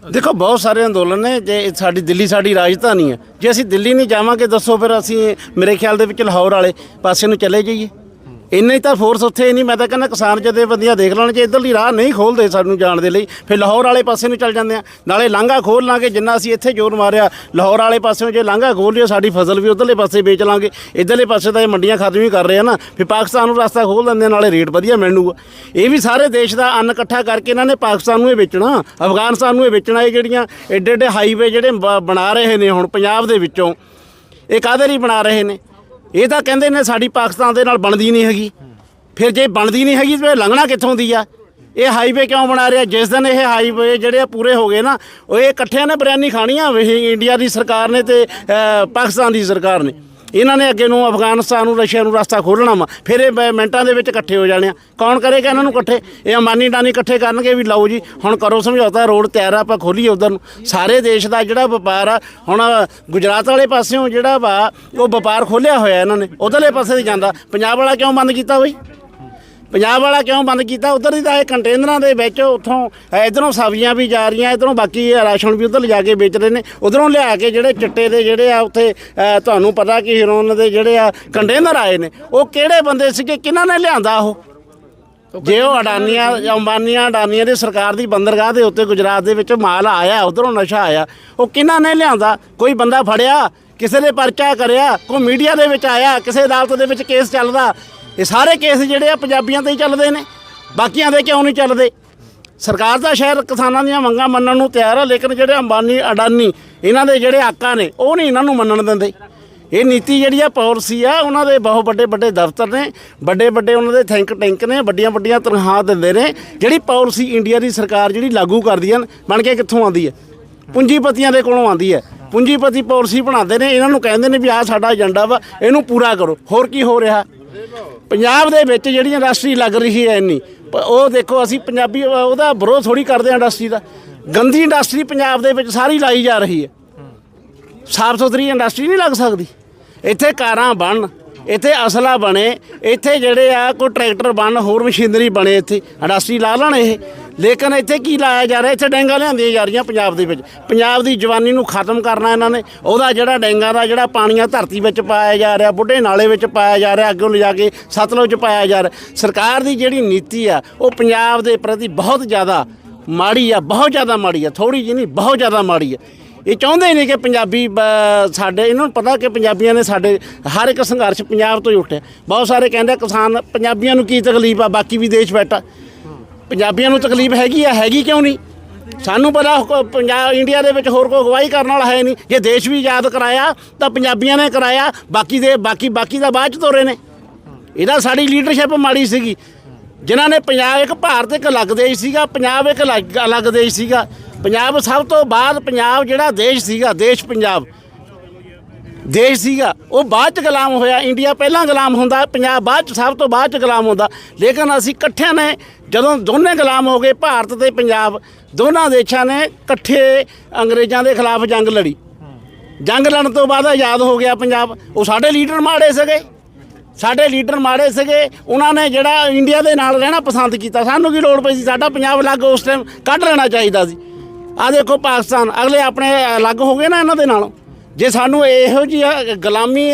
ਦੇਖੋ, ਬਹੁਤ ਸਾਰੇ ਅੰਦੋਲਨ ਨੇ, ਜੇ ਸਾਡੀ ਦਿੱਲੀ ਸਾਡੀ ਰਾਜਧਾਨੀ ਹੈ। ਜੇ ਅਸੀਂ ਦਿੱਲੀ ਨਹੀਂ ਜਾਵਾਂਗੇ, ਦੱਸੋ ਫਿਰ ਅਸੀਂ ਮੇਰੇ ਖਿਆਲ ਦੇ ਵਿੱਚ ਲਾਹੌਰ ਵਾਲੇ ਪਾਸੇ ਨੂੰ ਚਲੇ ਜਾਈਏ। ਇੰਨਾ ਹੀ ਤਾਂ ਫੋਰਸ ਉੱਥੇ ਨਹੀਂ ਮੈਂ ਤਾਂ ਕਹਿੰਦਾ ਕਿਸਾਨ ਜਥੇਬੰਦੀਆਂ ਦੇਖ ਲੈਣ ਜੇ ਇੱਧਰਲੀ ਰਾਹ ਨਹੀਂ ਖੋਲਦੇ ਸਾਨੂੰ ਜਾਣ ਦੇ ਲਈ ਫਿਰ ਲਾਹੌਰ ਵਾਲੇ ਪਾਸੇ ਨੂੰ ਚੱਲ ਜਾਂਦੇ ਆ। ਨਾਲੇ ਲਾਂਘਾ ਖੋਲ ਲਾਂਗੇ ਜਿੰਨਾ ਅਸੀਂ ਇੱਥੇ ਜ਼ੋਰ ਮਾਰਿਆ ਲਾਹੌਰ ਵਾਲੇ ਪਾਸਿਓਂ ਜੇ ਲਾਂਘਾ ਖੋਲ ਲਿਓ ਸਾਡੀ ਫਸਲ ਵੀ ਉਧਰਲੇ ਪਾਸੇ ਵੇਚ ਲਾਂਗੇ। ਇੱਧਰਲੇ ਪਾਸੇ ਤਾਂ ਇਹ ਮੰਡੀਆਂ ਖਤਮ ਹੀ ਕਰ ਰਹੇ ਆ ਨਾ ਫਿਰ ਪਾਕਿਸਤਾਨ ਨੂੰ ਰਸਤਾ ਖੋਲ ਦਿੰਦੇ ਆ, ਨਾਲੇ ਰੇਟ ਵਧੀਆ ਮਿਲਣੂਗਾ। ਇਹ ਵੀ ਸਾਰੇ ਦੇਸ਼ ਦਾ ਅੰਨ ਇਕੱਠਾ ਕਰਕੇ ਇਹਨਾਂ ਨੇ ਪਾਕਿਸਤਾਨ ਨੂੰ ਇਹ ਵੇਚਣਾ ਅਫਗਾਨਿਸਤਾਨ ਨੂੰ ਇਹ ਵੇਚਣਾ ਇਹ ਜਿਹੜੀਆਂ ਐਡੇ ਐਡੇ ਹਾਈਵੇ ਜਿਹੜੇ ਬ- ਬਣਾ ਰਹੇ ਨੇ ਹੁਣ ਪੰਜਾਬ ਦੇ ਵਿੱਚੋਂ ਇਹ ਕਾਹਦੇ ਲਈ ਬਣਾ ਰਹੇ ਨੇ? ਇਹ ਤਾਂ ਕਹਿੰਦੇ ਨੇ ਸਾਡੀ ਪਾਕਿਸਤਾਨ ਦੇ ਨਾਲ ਬਣਦੀ ਨਹੀਂ ਹੈਗੀ। ਫਿਰ ਜੇ ਬਣਦੀ ਨਹੀਂ ਹੈਗੀ ਤੇ ਲੰਘਣਾ ਕਿੱਥੋਂ ਦੀ ਆ? ਇਹ ਹਾਈਵੇ ਕਿਉਂ ਬਣਾ ਰਿਹਾ? ਜਿਸ ਦਿਨ ਇਹ ਹਾਈਵੇ ਜਿਹੜੇ ਆ ਪੂਰੇ ਹੋ ਗਏ ਨਾ ਉਹ ਇਹ ਇਕੱਠਿਆਂ ਨੇ ਬਿਰਿਆਨੀ ਖਾਣੀਆਂ ਇਹ ਇੰਡੀਆ ਦੀ ਸਰਕਾਰ ਨੇ ਤੇ ਅ, ਪਾਕਿਸਤਾਨ ਦੀ ਸਰਕਾਰ ਨੇ। ਇਹਨਾਂ ਨੇ ਅੱਗੇ ਨੂੰ ਅਫਗਾਨਿਸਤਾਨ ਨੂੰ, ਰਸ਼ੀਆ ਨੂੰ ਰਸਤਾ ਖੋਲਣਾ ਵਾ। ਫਿਰ ਇਹ ਬ- ਮਿੰਟਾਂ ਦੇ ਵਿੱਚ ਇਕੱਠੇ ਹੋ ਜਾਣੇ ਆ। ਕੌਣ ਕਰੇਗਾ ਇਹਨਾਂ ਨੂੰ ਇਕੱਠੇ? ਇਹ ਅੰਬਾਨੀ ਡਾਨੀ ਇਕੱਠੇ ਕਰਨਗੇ ਵੀ ਲਓ ਜੀ, ਹੁਣ ਕਰੋ ਸਮਝੌਤਾ, ਰੋਡ ਤਿਆਰ ਆ, ਆਪਾਂ ਖੋਲੀਏ ਉਧਰ ਨੂੰ। ਸਾਰੇ ਦੇਸ਼ ਦਾ ਜਿਹੜਾ ਵਪਾਰ ਆ, ਹੁਣ ਗੁਜਰਾਤ ਵਾਲੇ ਪਾਸਿਓਂ ਜਿਹੜਾ ਵਾ, ਉਹ ਵਪਾਰ ਖੋਲਿਆ ਹੋਇਆ ਇਹਨਾਂ ਨੇ। ਉਧਰਲੇ ਪਾਸੇ ਤੇ ਜਾਂਦਾ। ਪੰਜਾਬ ਵਾਲਾ ਕਿਉਂ ਬੰਦ ਕੀਤਾ ਬਈ? ਪੰਜਾਬ ਵਾਲਾ ਕਿਉਂ ਬੰਦ ਕੀਤਾ? ਉਧਰ ਦੀ ਤਾਂ ਇਹ ਕੰਟੇਨਰਾਂ ਦੇ ਵਿੱਚ ਉੱਥੋਂ ਇਧਰੋਂ ਸਬਜ਼ੀਆਂ ਵੀ ਜਾ ਰਹੀਆਂ, ਇਧਰੋਂ ਬਾਕੀ ਰਾਸ਼ਨ ਵੀ ਉਧਰ ਲਿਜਾ ਕੇ ਵੇਚ ਰਹੇ ਨੇ। ਉਧਰੋਂ ਲਿਆ ਕੇ ਜਿਹੜੇ ਚਿੱਟੇ ਦੇ ਜਿਹੜੇ ਆ ਉੱਥੇ ਤੁਹਾਨੂੰ ਪਤਾ ਕਿ ਹੀਰੋਨ ਦੇ ਜਿਹੜੇ ਆ ਕੰਟੇਨਰ ਆਏ ਨੇ, ਉਹ ਕਿਹੜੇ ਬੰਦੇ ਸੀਗੇ? ਕਿਹਨਾਂ ਨੇ ਲਿਆਂਦਾ ਉਹ? ਜੇ ਉਹ ਅਡਾਨੀਆਂ, ਅੰਬਾਨੀਆਂ, ਅਡਾਨੀਆਂ ਦੀ ਸਰਕਾਰ ਦੀ ਬੰਦਰਗਾਹ ਦੇ ਉੱਤੇ ਗੁਜਰਾਤ ਦੇ ਵਿੱਚ ਮਾਲ ਆਇਆ, ਉਧਰੋਂ ਨਸ਼ਾ ਆਇਆ, ਉਹ ਕਿਹਨਾਂ ਨੇ ਲਿਆਂਦਾ? ਕੋਈ ਬੰਦਾ ਫੜਿਆ? ਕਿਸੇ ਨੇ ਪਰਚਾ ਕਰਿਆ? ਕੋਈ ਮੀਡੀਆ ਦੇ ਵਿੱਚ ਆਇਆ? ਕਿਸੇ ਅਦਾਲਤ ਦੇ ਵਿੱਚ ਕੇਸ ਚੱਲਦਾ? ਇਹ ਸਾਰੇ ਕੇਸ ਜਿਹੜੇ ਆ ਪੰਜਾਬੀਆਂ ਤੇ ਹੀ ਚੱਲਦੇ ਨੇ, ਬਾਕੀਆਂ ਦੇ ਕਿਉਂ ਨਹੀਂ ਚੱਲਦੇ? ਸਰਕਾਰ ਤਾਂ ਸ਼ਾਇਦ ਕਿਸਾਨਾਂ ਦੀਆਂ ਮੰਗਾਂ ਮੰਨਣ ਨੂੰ ਤਿਆਰ ਆ, ਲੇਕਿਨ ਜਿਹੜੇ ਅੰਬਾਨੀ, ਅਡਾਨੀ ਇਹਨਾਂ ਦੇ ਜਿਹੜੇ ਆਕਾ ਨੇ, ਉਹ ਨਹੀਂ ਇਹਨਾਂ ਨੂੰ ਮੰਨਣ ਦਿੰਦੇ। ਇਹ ਨੀਤੀ ਜਿਹੜੀ ਆ ਪਾਲਿਸੀ ਆ, ਉਹਨਾਂ ਦੇ ਬਹੁਤ ਵੱਡੇ ਵੱਡੇ ਦਫ਼ਤਰ ਨੇ, ਵੱਡੇ ਵੱਡੇ ਉਹਨਾਂ ਦੇ ਥਿੰਕ ਟੈਂਕ ਨੇ, ਵੱਡੀਆਂ ਵੱਡੀਆਂ ਤਨਖਾਹ ਦਿੰਦੇ ਨੇ, ਜਿਹੜੀ ਪਾਲਿਸੀ ਇੰਡੀਆ ਦੀ ਸਰਕਾਰ ਜਿਹੜੀ ਲਾਗੂ ਕਰਦੀ ਆ ਬਣ ਕੇ ਕਿੱਥੋਂ ਆਉਂਦੀ ਹੈ ਪੂੰਜੀਪਤੀਆਂ ਦੇ ਕੋਲੋਂ ਆਉਂਦੀ ਹੈ ਪੂੰਜੀਪਤੀ ਪਾਲਿਸੀ ਬਣਾਉਂਦੇ ਨੇ, ਇਹਨਾਂ ਨੂੰ ਕਹਿੰਦੇ ਨੇ ਵੀ ਆਹ ਸਾਡਾ ਏਜੰਡਾ ਵਾ, ਇਹਨੂੰ ਪੂਰਾ ਕਰੋ। ਹੋਰ ਕੀ ਹੋ ਰਿਹਾ? ਪੰਜਾਬ ਦੇ ਵਿੱਚ ਜਿਹੜੀ ਇੰਡਸਟਰੀ ਲੱਗ ਰਹੀ ਹੈ ਇੰਨੀ, ਪ- ਉਹ ਦੇਖੋ ਅਸੀਂ ਪੰਜਾਬੀ ਉਹਦਾ ਵਿਰੋਧ ਥੋੜੀ ਕਰਦੇ ਹਾਂ ਇੰਡਸਟਰੀ ਦਾ। ਗੰਦੀ ਇੰਡਸਟਰੀ ਪੰਜਾਬ ਦੇ ਵਿੱਚ ਸਾਰੀ ਲਾਈ ਜਾ ਰਹੀ ਹੈ। ਸਾਫ਼ ਸੁਥਰੀ ਇੰਡਸਟਰੀ ਨਹੀਂ ਲੱਗ ਸਕਦੀ। ਇੱਥੇ ਕਾਰਾਂ ਬਣਨ, ਇੱਥੇ ਅਸਲਾ ਬਣੇ, ਇੱਥੇ ਜਿਹੜੇ ਆ ਕੋਈ ਟਰੈਕਟਰ ਬਣ ਹੋਰ ਮਸ਼ੀਨਰੀ ਬਣੇ ਇੱਥੇ। ਇੰਡਸਟਰੀ ਲਾ ਲੈਣ ਇਹ। ਲੇਕਿਨ ਇੱਥੇ ਕੀ ਲਾਇਆ ਜਾ ਰਿਹਾ? ਇੱਥੇ ਡੈਂਗਾ ਲਿਆਂਦੀਆਂ ਜਾ ਰਹੀਆਂ ਪੰਜਾਬ ਦੇ ਵਿੱਚ। ਪੰਜਾਬ ਦੀ ਜਵਾਨੀ ਨੂੰ ਖਤਮ ਕਰਨਾ ਇਹਨਾਂ ਨੇ। ਉਹਦਾ ਜਿਹੜਾ ਡੈਂਗਾ ਦਾ ਜਿਹੜਾ ਪਾਣੀਆਂ ਧਰਤੀ ਵਿੱਚ ਪਾਇਆ ਜਾ ਰਿਹਾ, ਬੁੱਢੇ ਨਾਲੇ ਵਿੱਚ ਪਾਇਆ ਜਾ ਰਿਹਾ, ਅੱਗੋਂ ਲਿਜਾ ਕੇ ਸਤਲੁਜ ਪਾਇਆ ਜਾ ਰਿਹਾ। ਸਰਕਾਰ ਦੀ ਜਿਹੜੀ ਨੀਤੀ ਆ, ਉਹ ਪੰਜਾਬ ਦੇ ਪ੍ਰਤੀ ਬਹੁਤ ਜ਼ਿਆਦਾ ਮਾੜੀ ਆ, ਬਹੁਤ ਜ਼ਿਆਦਾ ਮਾੜੀ ਆ ਥੋੜੀ ਜਿਹੀ ਨਹੀਂ, ਬਹੁਤ ਜ਼ਿਆਦਾ ਮਾੜੀ ਆ। ਇਹ ਚਾਹੁੰਦੇ ਹੀ ਨਹੀਂ ਕਿ ਪੰਜਾਬੀ ਬ- ਸਾਡੇ, ਇਹਨਾਂ ਨੂੰ ਪਤਾ ਕਿ ਪੰਜਾਬੀਆਂ ਨੇ ਸਾਡੇ, ਹਰ ਇੱਕ ਸੰਘਰਸ਼ ਪੰਜਾਬ ਤੋਂ ਹੀ ਉੱਠਿਆ। ਬਹੁਤ ਸਾਰੇ ਕਹਿੰਦੇ ਕਿਸਾਨ, ਪੰਜਾਬੀਆਂ ਨੂੰ ਕੀ ਤਕਲੀਫ ਆ, ਬਾਕੀ ਵੀ ਦੇਸ਼ ਬੈਠਾ। ਪੰਜਾਬੀਆਂ ਨੂੰ ਤਕਲੀਫ ਹੈਗੀ ਆ, ਹੈਗੀ ਕਿਉਂ ਨਹੀਂ? ਸਾਨੂੰ ਪਤਾ ਕੋ- ਪੰਜਾਬ ਇੰਡੀਆ ਦੇ ਵਿੱਚ ਹੋਰ ਕੋਈ ਅਗਵਾਈ ਕਰਨ ਵਾਲਾ ਹੈ ਨਹੀਂ। ਜੇ ਦੇਸ਼ ਵੀ ਆਜ਼ਾਦ ਕਰਾਇਆ, ਤਾਂ ਪੰਜਾਬੀਆਂ ਨੇ ਕਰਾਇਆ, ਬਾਕੀ ਦੇ, ਬਾਕੀ ਬਾਕੀ ਦਾ ਬਾਅਦ ਚ ਤੋਰੇ ਨੇ। ਇਹਦਾ ਸਾਡੀ ਲੀਡਰਸ਼ਿਪ ਮਾੜੀ ਸੀਗੀ। ਜਿਨ੍ਹਾਂ ਨੇ ਪੰਜਾਬ ਇੱਕ ਭਾਰਤ ਇੱਕ ਅਲੱਗ ਦੇਸ਼ ਸੀਗਾ, ਪੰਜਾਬ ਇੱਕ ਅਲੱਗ ਅਲੱਗ ਦੇਸ਼ ਸੀਗਾ। ਪੰਜਾਬ ਸਭ ਤੋਂ ਬਾਅਦ ਪੰਜਾਬ ਜਿਹੜਾ ਦੇਸ਼ ਸੀਗਾ, ਦੇਸ਼ ਪੰਜਾਬ। ਦੇਸ਼ ਸੀਗਾ, ਉਹ ਬਾਅਦ ਚ ਗੁਲਾਮ ਹੋਇਆ, ਇੰਡੀਆ ਪਹਿਲਾਂ ਗੁਲਾਮ ਹੁੰਦਾ, ਪੰਜਾਬ ਬਾਅਦ ਚ, ਸਭ ਤੋਂ ਬਾਅਦ ਚ ਗੁਲਾਮ ਹੁੰਦਾ। ਲੇਕਿਨ ਅਸੀਂ ਇਕੱਠਿਆਂ ਨੇ, ਜਦੋਂ ਦੋਨੇ ਗੁਲਾਮ ਹੋ ਗਏ, ਭਾਰਤ ਤੇ ਪੰਜਾਬ, ਦੋਨਾਂ ਦੇਸ਼ਾਂ ਨੇ ਇਕੱਠੇ ਅੰਗਰੇਜ਼ਾਂ ਦੇ ਖਿਲਾਫ ਜੰਗ ਲੜੀ। ਜੰਗ ਲੜਨ ਤੋਂ ਬਾਅਦ ਆਜ਼ਾਦ ਹੋ ਗਿਆ ਪੰਜਾਬ। ਉਹ ਸਾਡੇ ਲੀਡਰ ਮਾੜੇ ਸੀਗੇ। ਸਾਡੇ ਲੀਡਰ ਮਾੜੇ ਸੀਗੇ। ਉਹਨਾਂ ਨੇ ਜਿਹੜਾ ਇੰਡੀਆ ਦੇ ਨਾਲ ਰਹਿਣਾ ਪਸੰਦ ਕੀਤਾ, ਸਾਨੂੰ ਕੀ ਲੋੜ ਪਈ ਸੀ? ਸਾਡਾ ਪੰਜਾਬ ਅਲੱਗ ਉਸ ਟਾਈਮ ਕੱਢ ਲੈਣਾ ਚਾਹੀਦਾ ਸੀ। ਆ ਦੇਖੋ ਪਾਕਿਸਤਾਨ, ਅਗਲੇ ਆਪਣੇ ਅਲੱਗ ਹੋ ਗਏ ਨਾ ਇਹਨਾਂ ਦੇ ਨਾਲੋਂ। ਜੇ ਸਾਨੂੰ ਇਹੋ ਜਿਹੀ ਗੁਲਾਮੀ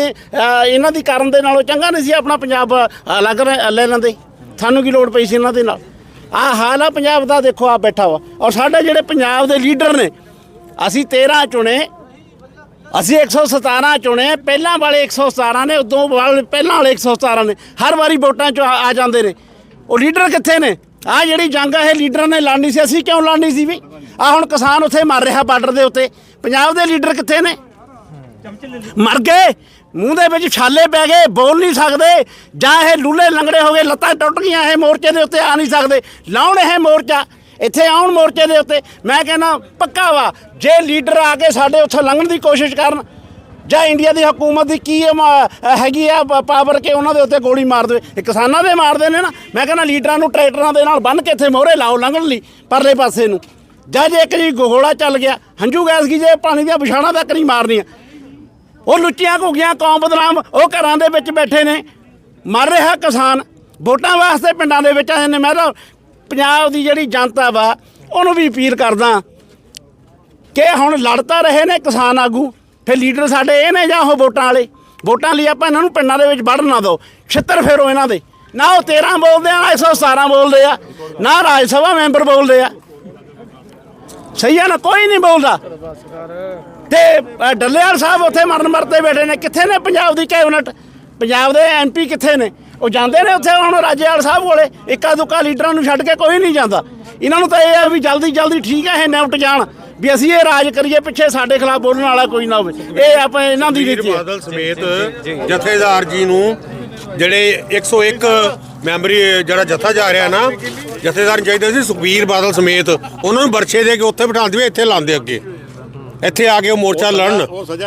ਇਹਨਾਂ ਦੀ ਕਰਨ ਦੇ ਨਾਲੋਂ ਚੰਗਾ ਨਹੀਂ ਸੀ ਆਪਣਾ ਪੰਜਾਬ ਅਲੱਗ ਰਹਿ- ਲੈ ਲੈਂਦੇ। ਸਾਨੂੰ ਕੀ ਲੋੜ ਪਈ ਸੀ ਇਹਨਾਂ ਦੇ ਨਾਲ? ਆ ਹਾਲ ਆ ਪੰਜਾਬ ਦਾ, ਦੇਖੋ ਆ ਬੈਠਾ ਵਾ। ਔਰ ਸਾਡੇ ਜਿਹੜੇ ਪੰਜਾਬ ਦੇ ਲੀਡਰ ਨੇ, ਅਸੀਂ 13 ਚੁਣੇ, ਅਸੀਂ 117 ਚੁਣੇ, ਪਹਿਲਾਂ ਵਾਲੇ 117 ਨੇ, ਉਦੋਂ ਵਾਲੇ ਪਹਿਲਾਂ ਵਾਲੇ 117 ਨੇ, ਹਰ ਵਾਰੀ ਵੋਟਾਂ ਚ ਆ ਆ ਜਾਂਦੇ ਨੇ। ਉਹ ਲੀਡਰ ਕਿੱਥੇ ਨੇ? ਆ ਜਿਹੜੀ ਜੰਗ ਆ, ਇਹ ਲੀਡਰਾਂ ਨੇ ਲੜਨੀ ਸੀ, ਅਸੀਂ ਕਿਉਂ ਲੜਨੀ ਸੀ ਵੀ? ਆ ਹੁਣ ਕਿਸਾਨ ਉੱਥੇ ਮਰ ਰਿਹਾ ਬਾਰਡਰ ਦੇ ਉੱਤੇ। ਪੰਜਾਬ ਦੇ ਲੀਡਰ ਕਿੱਥੇ ਨੇ? ਮਰ ਗਏ। ਮੂੰਹ ਦੇ ਵਿੱਚ ਛਾਲੇ ਪੈ ਗਏ, ਬੋਲ ਨਹੀਂ ਸਕਦੇ। ਜਾਂ ਇਹ ਲੂਲੇ ਲੰਗੜੇ ਹੋ ਗਏ, ਲੱਤਾਂ ਟੁੱਟ ਗਈਆਂ, ਇਹ ਮੋਰਚੇ ਦੇ ਉੱਤੇ ਆ ਨਹੀਂ ਸਕਦੇ। ਲਾਉਣ ਇਹ ਮੋਰਚਾ, ਇੱਥੇ ਆਉਣ ਮੋਰਚੇ ਦੇ ਉੱਤੇ। ਮੈਂ ਕਹਿੰਦਾ, ਪੱਕਾ ਵਾ, ਜੇ ਲੀਡਰ ਆ ਕੇ ਸਾਡੇ ਉੱਥੇ ਲੰਘਣ ਦੀ ਕੋਸ਼ਿਸ਼ ਕਰਨ, ਜਾਂ ਇੰਡੀਆ ਦੀ ਹਕੂਮਤ ਦੀ ਕੀ ਇਹ ਮ- ਹੈਗੀ ਆ ਪਾਵਰ ਕੇ ਉਹਨਾਂ ਦੇ ਉੱਤੇ ਗੋਲੀ ਮਾਰ ਦੇਵੇ। ਕਿਸਾਨਾਂ ਦੇ ਮਾਰਦੇ ਨੇ ਨਾ। ਮੈਂ ਕਹਿੰਦਾ, ਲੀਡਰਾਂ ਨੂੰ ਟਰੈਕਟਰਾਂ ਦੇ ਨਾਲ ਬੰਨ ਕੇ ਇੱਥੇ ਮੋਹਰੇ ਲਾਓ, ਲੰਘਣ ਲਈ, ਪਰਲੇ ਪਾਸੇ ਨੂੰ। ਜਾਂ ਜੇ ਇੱਕ ਜੀ ਗੋਲਾ ਚੱਲ ਗਿਆ, ਹੰਝੂ ਗੈਸ ਕੀ ਜੇ ਪਾਣੀ ਦੀਆਂ ਵਿਛਾਣਾ ਤੱਕ ਨਹੀਂ ਮਾਰਨੀਆਂ। ਉਹ ਲੁੱਚੀਆਂ ਘੁੱਗੀਆਂ ਕੌਮ ਬਦਨਾਮ ਉਹ ਘਰਾਂ ਦੇ ਵਿੱਚ ਬੈਠੇ ਨੇ। ਮਰ ਰਿਹਾ ਕਿਸਾਨ, ਵੋਟਾਂ ਵਾਸਤੇ ਪਿੰਡਾਂ ਦੇ ਵਿੱਚ ਆਏ ਨੇ। ਮੈਂ ਤਾਂ ਪੰਜਾਬ ਦੀ ਜਿਹੜੀ ਜਨਤਾ ਵਾ, ਉਹਨੂੰ ਵੀ ਅਪੀਲ ਕਰਦਾ ਕਿ ਹੁਣ ਲੜਤਾ ਰਹੇ ਨੇ ਕਿਸਾਨ ਆਗੂ। ਫਿਰ ਲੀਡਰ ਸਾਡੇ ਇਹ ਨੇ ਜਾਂ ਉਹ ਵੋਟਾਂ ਵਾਲੇ? ਵੋਟਾਂ ਲਈ ਆਪਾਂ ਇਹਨਾਂ ਨੂੰ ਪਿੰਡਾਂ ਦੇ ਵਿੱਚ ਵੜਨ ਨਾ ਦਿਓ। ਛਿੱਤਰ ਫੇਰੋ ਇਹਨਾਂ ਦੇ। ਨਾ ਉਹ 13 ਬੋਲਦੇ ਆ, ਨਾ 117 ਬੋਲਦੇ ਆ, ਨਾ ਰਾਜ ਸਭਾ ਮੈਂਬਰ ਬੋਲਦੇ ਆ। ਸਹੀ ਆ ਨਾ? ਕੋਈ ਨਹੀਂ ਬੋਲਦਾ। ਤੇ ਡੱਲੇਵਾਲ ਸਾਹਿਬ ਉੱਥੇ ਮਰਨ ਮਰਤੇ ਬੈਠੇ ਨੇ। ਕਿੱਥੇ ਨੇ ਪੰਜਾਬ ਦੀ ਕੈਬਨਿਟ? ਪੰਜਾਬ ਦੇ ਐਮਪੀ ਕਿੱਥੇ ਨੇ? ਉਹ ਜਾਂਦੇ ਨੇ ਉੱਥੇ ਹੁਣ ਰਾਜੇਵਾਲ ਸਾਹਿਬ ਕੋਲੇ। ਇੱਕਾ ਦੁੱਕਾ ਲੀਡਰਾਂ ਨੂੰ ਛੱਡ ਕੇ ਕੋਈ ਨਹੀਂ ਜਾਂਦਾ। ਇਹਨਾਂ ਨੂੰ ਤਾਂ ਇਹ ਆ ਵੀ ਜਲਦੀ ਜਲਦੀ ਠੀਕ ਹੈ ਇਹ ਨਿਪਟ ਜਾਣ। ਵੀ ਅਸੀਂ ਇਹ ਰਾਜ ਕਰੀਏ, ਪਿੱਛੇ ਸਾਡੇ ਖਿਲਾਫ ਬੋਲਣ ਵਾਲਾ ਕੋਈ ਨਾ ਹੋਵੇ। ਇਹ ਆਪਾਂ ਇਹਨਾਂ ਦੀ ਨੀਤੀ ਬਾਦਲ ਸਮੇਤ ਜਥੇਦਾਰ ਜੀ ਨੂੰ ਜਿਹੜੇ 101 ਮੈਂਬਰੀ, ਜਿਹੜਾ ਜਥਾ ਜਾ ਰਿਹਾ ਨਾ, ਜਥੇਦਾਰ ਨੂੰ ਚਾਹੀਦਾ ਸੀ ਸੁਖਬੀਰ ਬਾਦਲ ਸਮੇਤ। ਉਹਨਾਂ ਨੂੰ ਬਰਛੇ ਦੇ ਕੇ ਉੱਥੇ ਬਿਠਾ ਦੇਵੇ ਇੱਥੇ ਲਾਉਂਦੇ ਅੱਗੇ। ਇੱਥੇ ਆ ਕੇ ਉਹ ਮੋਰਚਾ ਲੜਨ।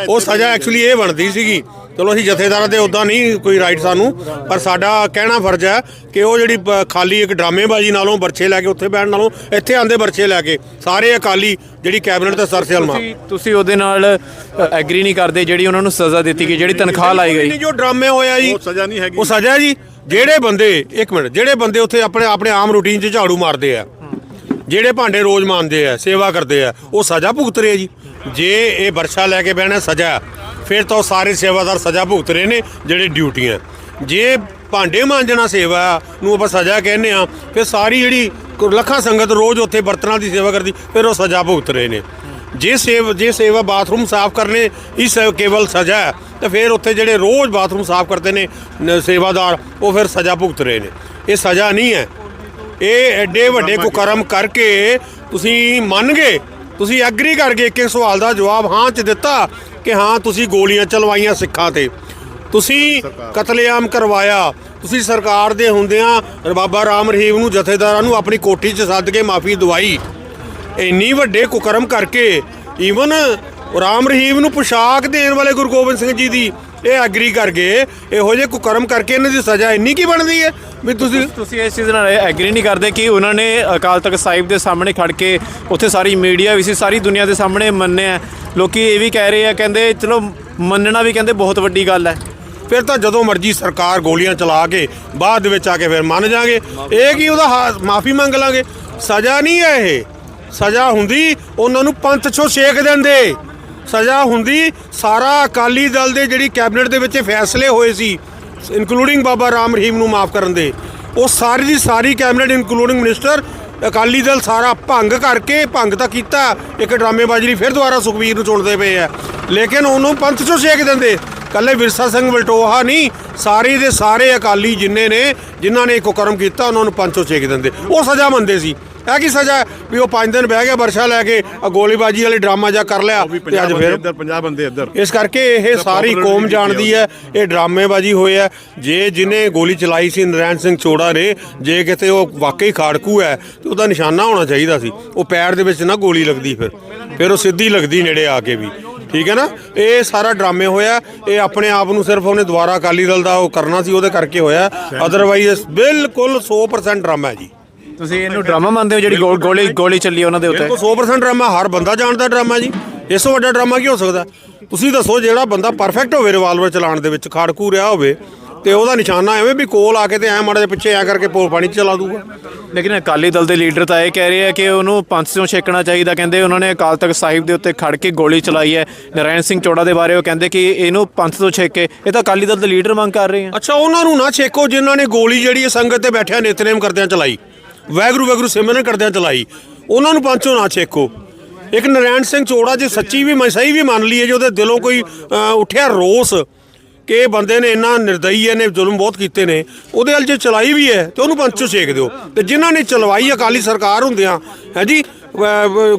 ਉਹ ਸਜ਼ਾ ਐਕਚੁਅਲੀ ਇਹ ਬਣਦੀ ਸੀਗੀ। ਚਲੋ ਅਸੀਂ ਜਥੇਦਾਰਾਂ ਦੇ ਉਦਾਂ ਨਹੀਂ ਕੋਈ ਰਾਈਟ ਸਾਨੂੰ ਪਰ ਸਾਡਾ ਕਹਿਣਾ ਫਰਜ਼ ਹੈ ਕਿ ਉਹ ਜਿਹੜੀ ਖਾਲੀ ਇੱਕ ਡਰਾਮੇਬਾਜ਼ੀ ਨਾਲੋਂ ਬਰਛੇ ਲੈ ਕੇ ਉੱਥੇ ਬੈਠਣ ਨਾਲੋਂ ਇੱਥੇ ਆਂਦੇ ਬਰਛੇ ਲੈ ਕੇ। ਸਾਰੇ ਅਕਾਲੀ ਜਿਹੜੀ ਕੈਬਨਿਟ ਤੇ ਸਰਸੇਲ ਮਾਰ ਤੁਸੀਂ ਤੁਸੀਂ ਉਹਦੇ ਨਾਲ ਐਗਰੀ ਨਹੀਂ ਕਰਦੇ ਜਿਹੜੀ ਉਹਨਾਂ ਨੂੰ ਸਜ਼ਾ ਦਿੱਤੀ ਗਈ ਜਿਹੜੀ ਤਨਖਾਹ ਲਾਈ ਗਈ। ਜੋ ਡਰਾਮੇ ਹੋਇਆ ਜੀ। ਉਹ ਸਜ਼ਾ ਨਹੀਂ ਹੈਗੀ। ਉਹ ਸਜ਼ਾ ਜੀ। ਜਿਹੜੇ ਬੰਦੇ ਇੱਕ ਮਿੰਟ ਜਿਹੜੇ ਬੰਦੇ ਉੱਥੇ ਆਪਣੇ ਆਪਣੇ ਆਮ ਰੂਟੀਨ 'ਚ ਝਾੜੂ ਮਾਰਦੇ ਆ ਜਿਹੜੇ ਭਾਂਡੇ ਰੋਜ਼ ਮਾਂਜਦੇ ਆ, ਸੇਵਾ ਕਰਦੇ ਆ, ਉਹ ਸਜ਼ਾ ਭੁਗਤ ਰਹੇ ਜੀ। ਜੇ ਇਹ ਵਰਸ਼ਾ ਲੈ ਕੇ ਬਹਿਣਾ ਸਜ਼ਾ ਫਿਰ ਤਾਂ ਉਹ ਸਾਰੇ ਸੇਵਾਦਾਰ ਸਜ਼ਾ ਭੁਗਤ ਰਹੇ ਨੇ ਜਿਹੜੇ ਡਿਊਟੀਆਂ ਜੇ ਭਾਂਡੇ ਮਾਂਜਣਾ ਸੇਵਾ ਨੂੰ ਆਪਾਂ ਸਜ਼ਾ ਕਹਿੰਦੇ ਆ ਫਿਰ ਸਾਰੀ ਜਿਹੜੀ ਲੱਖਾਂ ਸੰਗਤ ਰੋਜ਼ ਉੱਥੇ ਬਰਤਨਾਂ ਦੀ ਸੇਵਾ ਕਰਦੀ, ਫਿਰ ਉਹ ਸਜ਼ਾ ਭੁਗਤ ਰਹੇ ਨੇ। ਜੇ ਸੇਵ, ਜੇ ਸੇਵਾ ਬਾਥਰੂਮ ਸਾਫ਼ ਕਰਨੇ, ਇਸ ਕੇਵਲ ਸਜ਼ਾ ਹੈ, ਤਾਂ ਫਿਰ ਉੱਥੇ ਜਿਹੜੇ ਰੋਜ਼ ਬਾਥਰੂਮ ਸਾਫ਼ ਕਰਦੇ ਨੇ, ਸੇਵਾਦਾਰ, ਉਹ ਫਿਰ ਸਜ਼ਾ ਭੁਗਤ ਰਹੇ ਨੇ। ਇਹ ਸਜ਼ਾ ਨਹੀਂ ਹੈ। ਇਹ ਐਡੇ ਵੱਡੇ ਕੁਕਰਮ ਕਰਕੇ ਤੁਸੀਂ ਮੰਨ ਗਏ ਤੁਸੀਂ ਐਗਰੀ ਕਰ ਗਏ ਇੱਕ ਇੱਕ ਸਵਾਲ ਦਾ ਜਵਾਬ ਹਾਂ ਚ ਦਿੱਤਾ ਕਿ ਹਾਂ ਤੁਸੀਂ ਗੋਲੀਆਂ ਚਲਵਾਈਆਂ ਸਿੱਖਾਂ ਤੇ। ਤੁਸੀਂ ਕਤਲੇਆਮ ਕਰਵਾਇਆ ਤੁਸੀਂ ਸਰਕਾਰ ਦੇ ਹੁੰਦਿਆਂ ਬਾਬਾ ਰਾਮ ਰਹੀਮ ਨੂੰ ਜਥੇਦਾਰਾਂ ਨੂੰ ਆਪਣੀ ਕੋਠੀ 'ਚ ਸੱਦ ਕੇ ਮਾਫੀ ਦਵਾਈ। ਇੰਨੀ ਵੱਡੇ ਕੁਕਰਮ ਕਰਕੇ ਈਵਨ ਰਾਮ ਰਹੀਮ ਨੂੰ ਪੁਸ਼ਾਕ ਦੇਣ ਵਾਲੇ ਗੁਰੂ ਗੋਬਿੰਦ ਸਿੰਘ ਜੀ ਦੀ ਇਹ ਐਗਰੀ ਕਰ ਗਏ ਇਹੋ ਜਿਹੇ ਕੁਕਰਮ ਕਰਕੇ ਇਹਨਾਂ ਦੀ ਸਜ਼ਾ ਇੰਨੀ ਕੀ ਬਣਦੀ ਹੈ ਵੀ ਤੁਸੀਂ ਤੁਸੀਂ ਇਸ ਚੀਜ਼ ਨਾਲ ਐਗਰੀ ਨਹੀਂ ਕਰਦੇ ਕਿ ਉਹਨਾਂ ਨੇ ਅਕਾਲ ਤਖਤ ਸਾਹਿਬ ਦੇ ਸਾਹਮਣੇ ਖੜ ਕੇ ਉੱਥੇ ਸਾਰੀ ਮੀਡੀਆ ਵੀ ਸੀ ਸਾਰੀ ਦੁਨੀਆ ਦੇ ਸਾਹਮਣੇ ਮੰਨਿਆ ਲੋਕੀ ਇਹ ਵੀ ਕਹਿ ਰਹੇ ਆ ਕਹਿੰਦੇ ਚਲੋ ਮੰਨਣਾ ਵੀ ਕਹਿੰਦੇ ਬਹੁਤ ਵੱਡੀ ਗੱਲ ਹੈ। ਫਿਰ ਤਾਂ ਜਦੋਂ ਮਰਜ਼ੀ ਸਰਕਾਰ ਗੋਲੀਆਂ ਚਲਾ ਕੇ ਬਾਅਦ ਦੇ ਵਿੱਚ ਆ ਕੇ ਫਿਰ ਮੰਨ ਜਾਗੇ। ਇਹ ਕੀ ਉਹਦਾ ਮਾਫੀ ਮੰਗ ਲਾਂਗੇ? ਸਜ਼ਾ ਨਹੀਂ ਹੈ ਇਹ। ਸਜ਼ਾ ਹੁੰਦੀ ਉਹਨਾਂ ਨੂੰ ਪੰਥ ਚੋਂ ਛੇਕ ਦਿੰਦੇ। ਸਜ਼ਾ ਹੁੰਦੀ। ਸਾਰਾ ਅਕਾਲੀ ਦਲ ਦੇ ਜਿਹੜੀ ਕੈਬਨਿਟ ਦੇ ਵਿੱਚ ਫੈਸਲੇ ਹੋਏ ਸੀ ਇਨਕਲੂਡਿੰਗ ਬਾਬਾ ਰਾਮ ਰਹੀਮ ਨੂੰ ਮਾਫ ਕਰਨ ਦੇ। ਉਹ ਸਾਰੀ ਦੀ ਸਾਰੀ cabinet including minister Akali Dal ਸਾਰਾ ਭੰਗ ਕਰਕੇ, ਭੰਗ ਤਾਂ ਕੀਤਾ, ਇੱਕ ਡਰਾਮੇਬਾਜ਼ੀ ਲਈ ਫਿਰ ਦੁਬਾਰਾ ਸੁਖਬੀਰ ਨੂੰ ਚੁਣਦੇ ਪਏ ਆ। ਲੇਕਿਨ ਉਹਨੂੰ ਪੰਥ ਚੋਂ ਛੇਕ ਦਿੰਦੇ। ਕੱਲੇ ਵਿਰਸਾ ਸਿੰਘ ਵਲਟੋਹਾ ਨਹੀਂ, ਸਾਰੇ ਦੇ ਸਾਰੇ ਅਕਾਲੀ ਜਿੰਨੇ ਨੇ, ਜਿਨ੍ਹਾਂ ਨੇ ਇੱਕੋ ਕਰਮ ਕੀਤਾ, ਉਹਨਾਂ ਨੂੰ ਪੰਥ ਚੋਂ ਛੇਕ ਦਿੰਦੇ। ਉਹ ਸਜ਼ਾ ਮੰਨਦੇ ਸੀ। ਇਹ ਕੀ ਸਜ਼ਾ ਹੈ? ਵੀ ਉਹ ਪੰਜ ਦਿਨ ਬਹਿ ਗਿਆ ਵਰਸ਼ਾ ਲੈ ਕੇ ਆ ਗੋਲੀਬਾਜੀ ਵਾਲੇ ਡਰਾਮਾ ਜਾ ਕਰ ਲਿਆ ਤੇ ਅੱਜ ਫਿਰ ਇੱਧਰ 50 ਬੰਦੇ ਇੱਧਰ। ਇਸ ਕਰਕੇ ਇਹ ਸਾਰੀ ਕੌਮ ਜਾਣਦੀ ਹੈ ਇਹ ਡਰਾਮੇਬਾਜ਼ੀ ਹੋਈ ਹੈ। ਜੇ ਜਿਹਨੇ ਗੋਲੀ ਚਲਾਈ ਸੀ ਨਰੈਣ ਸਿੰਘ ਚੋੜਾ ਨੇ ਜੇ ਕਿਤੇ ਉਹ ਵਾਕਈ ਖਾੜਕੂ ਹੈ ਤੇ ਉਹਦਾ ਨਿਸ਼ਾਨਾ ਹੋਣਾ ਚਾਹੀਦਾ ਸੀ। ਉਹ ਪੈਰ ਦੇ ਵਿੱਚ ਨਾ ਗੋਲੀ ਲੱਗਦੀ ਫਿਰ। ਫਿਰ ਉਹ ਸਿੱਧੀ ਲੱਗਦੀ ਨੇੜੇ ਆ ਕੇ ਵੀ। ਠੀਕ ਹੈ ਨਾ? ਇਹ ਸਾਰਾ ਡਰਾਮੇ ਹੋਇਆ। ਇਹ ਆਪਣੇ ਆਪ ਨੂੰ ਸਿਰਫ ਉਹਨੇ ਦੁਬਾਰਾ ਅਕਾਲੀ ਦਲ ਦਾ ਉਹ ਕਰਨਾ ਸੀ ਉਹਦੇ ਕਰਕੇ ਹੋਇਆ। ਅਦਰਵਾਈਜ਼ ਬਿਲਕੁਲ 100% ਡਰਾਮਾ ਹੈ ਜੀ। ਤੁਸੀਂ ਇਹਨੂੰ ਡਰਾਮਾ ਮੰਨਦੇ ਹੋ ਜਿਹੜੀ ਗੋਲੀ ਗੋਲੀ ਚੱਲੀ ਉਹਨਾਂ ਦੇ ਉੱਤੇ? ਬਿਲਕੁਲ 100% ਡਰਾਮਾ ਹਰ ਬੰਦਾ ਜਾਣਦਾ ਡਰਾਮਾ ਜੀ। ਇਸ ਤੋਂ ਵੱਡਾ ਡਰਾਮਾ ਕੀ ਹੋ ਸਕਦਾ? ਤੁਸੀਂ ਦੱਸੋ ਜਿਹੜਾ ਬੰਦਾ ਪਰਫੈਕਟ ਹੋਵੇ ਰਿਵਾਲਵਰ ਚਲਾਉਣ ਦੇ ਵਿੱਚ ਖਾੜਕੂ ਰਿਹਾ ਹੋਵੇ ਤੇ ਉਹਦਾ ਨਿਸ਼ਾਨਾ ਐਵੇਂ ਵੀ ਕੋਲ ਆ ਕੇ ਤੇ ਐ ਮਾੜੇ ਪਿੱਛੇ ਐ ਕਰਕੇ ਪੋਲ ਪਾਣੀ 'ਚ ਚਲਾ ਦੂਗਾ। ਲੇਕਿਨ ਅਕਾਲੀ ਦਲ ਦੇ ਲੀਡਰ ਤਾਂ ਇਹ ਕਹਿ ਰਹੇ ਆ ਕਿ ਉਹਨੂੰ ਪੰਜ ਤੋਂ ਛੇਕਣਾ ਚਾਹੀਦਾ। ਕਹਿੰਦੇ ਉਹਨਾਂ ਨੇ ਅਕਾਲ ਤਖਤ ਸਾਹਿਬ ਦੇ ਉੱਤੇ ਖੜ ਕੇ ਗੋਲੀ ਚਲਾਈ ਹੈ। ਨਰਾਇਣ ਸਿੰਘ ਚੋੜਾ ਦੇ ਬਾਰੇ ਉਹ ਕਹਿੰਦੇ ਕਿ ਇਹਨੂੰ ਪੰਜ ਤੋਂ ਛੇਕੇ। ਇਹ ਤਾਂ ਅਕਾਲੀ ਦਲ ਦੇ ਲੀਡਰ ਮੰਗ ਕਰ ਰਹੇ ਆ। ਅੱਛਾ ਉਹਨਾਂ ਨੂੰ ਨਾ ਛੇਕੋ ਜਿਨ੍ਹਾਂ ਨੇ ਗੋਲੀ ਜਿਹੜੀ ਸੰਗਤ ਤੇ ਬੈਠਿਆ ਨਿਤਨੇਮ ਕਰਦਿਆਂ ਚਲਾਈ। ਵੈਗਰੂ ਵੈਗਰੂ ਸਿਮਰਨ ਕਰਦਿਆਂ ਚਲਾਈ। ਉਹਨਾਂ ਨੂੰ ਪੰਚੋ ਨਾ ਛੇਕੋ। ਇੱਕ ਨਰੈਣ ਸਿੰਘ ਚੋੜਾ ਜੇ ਸੱਚੀ ਵੀ ਮੈਂ, ਸਹੀ ਵੀ ਮੰਨ ਲਈਏ ਜੇ ਉਹਦੇ ਦਿਲੋਂ ਕੋਈ ਉੱਠਿਆ ਰੋਸ ਕਿ ਇਹ ਬੰਦੇ ਨੇ ਇੰਨਾ ਨਿਰਦਈ ਹੈ ਨੇ ਜ਼ੁਲਮ ਬਹੁਤ ਕੀਤੇ ਨੇ, ਉਹਦੇ ਵੱਲ ਜੇ ਚਲਾਈ ਵੀ ਹੈ ਤੇ ਉਹਨੂੰ ਪੰਚੋ ਛੇਕ ਦਿਓ। ਤੇ ਜਿਨ੍ਹਾਂ ਨੇ ਚਲਵਾਈ ਅਕਾਲੀ ਸਰਕਾਰ ਹੁੰਦਿਆਂ, ਹੈ ਜੀ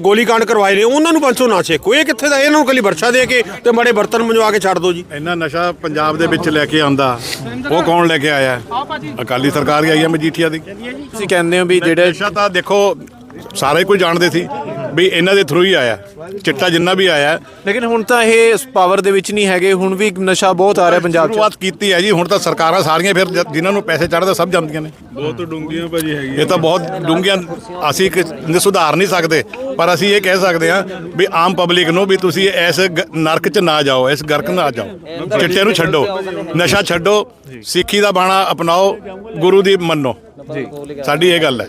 ਗੋਲੀ ਕਾਂਡ ਕਰਵਾਏ ਨੇ ਉਹਨਾਂ ਨੂੰ ਪੰਚੋ ਨਾ ਛੇਕੋ। ਇਹ ਕਿੱਥੇ ਦਾ ਇਹਨਾਂ ਨੂੰ ਕੱਲੀ ਵਰਸ਼ਾ ਦੇ ਕੇ ਤੇ ਬੜੇ ਬਰਤਨ ਮੰਜਵਾ ਕੇ ਛੱਡ ਦਿਓ ਜੀ। ਇੰਨਾ ਨਸ਼ਾ ਪੰਜਾਬ ਦੇ ਵਿੱਚ ਲੈ ਕੇ ਆਂਦਾ ਉਹ ਕੌਣ ਲੈ ਕੇ ਆਇਆ? ਅਕਾਲੀ ਸਰਕਾਰ ਹੀ ਆਈ ਹੈ ਮਜੀਠੀਆ ਦੀ। ਤੁਸੀਂ ਕਹਿੰਦੇ ਹੋ ਵੀ ਜਿਹੜੇ ਨਸ਼ਾ ਤਾਂ ਦੇਖੋ ਸਾਰੇ ਕੋਈ ਜਾਣਦੇ ਸੀ। ਵੀ ਇਹਨਾਂ ਦੇ ਥਰੂ ਹੀ ਆਇਆ। ਚਿੱਟਾ ਜਿੰਨਾ ਵੀ ਆਇਆ। ਲੇਕਿਨ ਹੁਣ ਤਾਂ ਇਹ ਪਾਵਰ ਦੇ ਵਿੱਚ ਨਹੀਂ ਹੈਗੇ ਹੁਣ ਵੀ ਨਸ਼ਾ ਬਹੁਤ ਆ ਰਿਹਾ ਪੰਜਾਬ 'ਚ। ਸ਼ੁਰੂਆਤ ਕੀਤੀ ਹੈ ਜੀ ਹੁਣ ਤਾਂ ਸਰਕਾਰਾਂ ਸਾਰੀਆਂ ਫਿਰ ਜ- ਜਿਨ੍ਹਾਂ ਨੂੰ ਪੈਸੇ ਚੜ੍ਹਦੇ ਸਭ ਜਾਂਦੀਆਂ ਨੇ। ਬਹੁਤ ਡੂੰਘੀਆਂ ਭਾਜੀ ਹੈਗੀ ਇਹ ਤਾਂ ਬਹੁਤ ਡੂੰਘੀਆਂ ਅਸੀਂ ਕਿ ਨੇ ਸੁਧਾਰ ਨਹੀਂ ਸਕਦੇ। ਪਰ ਅਸੀਂ ਇਹ ਕਹਿ ਸਕਦੇ ਹਾਂ ਵੀ ਆਮ ਪਬਲਿਕ ਨੂੰ ਵੀ ਤੁਸੀਂ ਇਸ ਗ- ਨਰਕ 'ਚ ਨਾ ਜਾਓ ਇਸ ਗਰਕ ਨਾ ਜਾਓ। ਚਿੱਟੇ ਨੂੰ ਛੱਡੋ। ਨਸ਼ਾ ਛੱਡੋ ਸਿੱਖੀ ਦਾ ਬਾਣਾ ਅਪਣਾਓ ਗੁਰੂ ਦੀ ਮੰਨੋ। ਸਾਡੀ ਇਹ ਗੱਲ ਹੈ।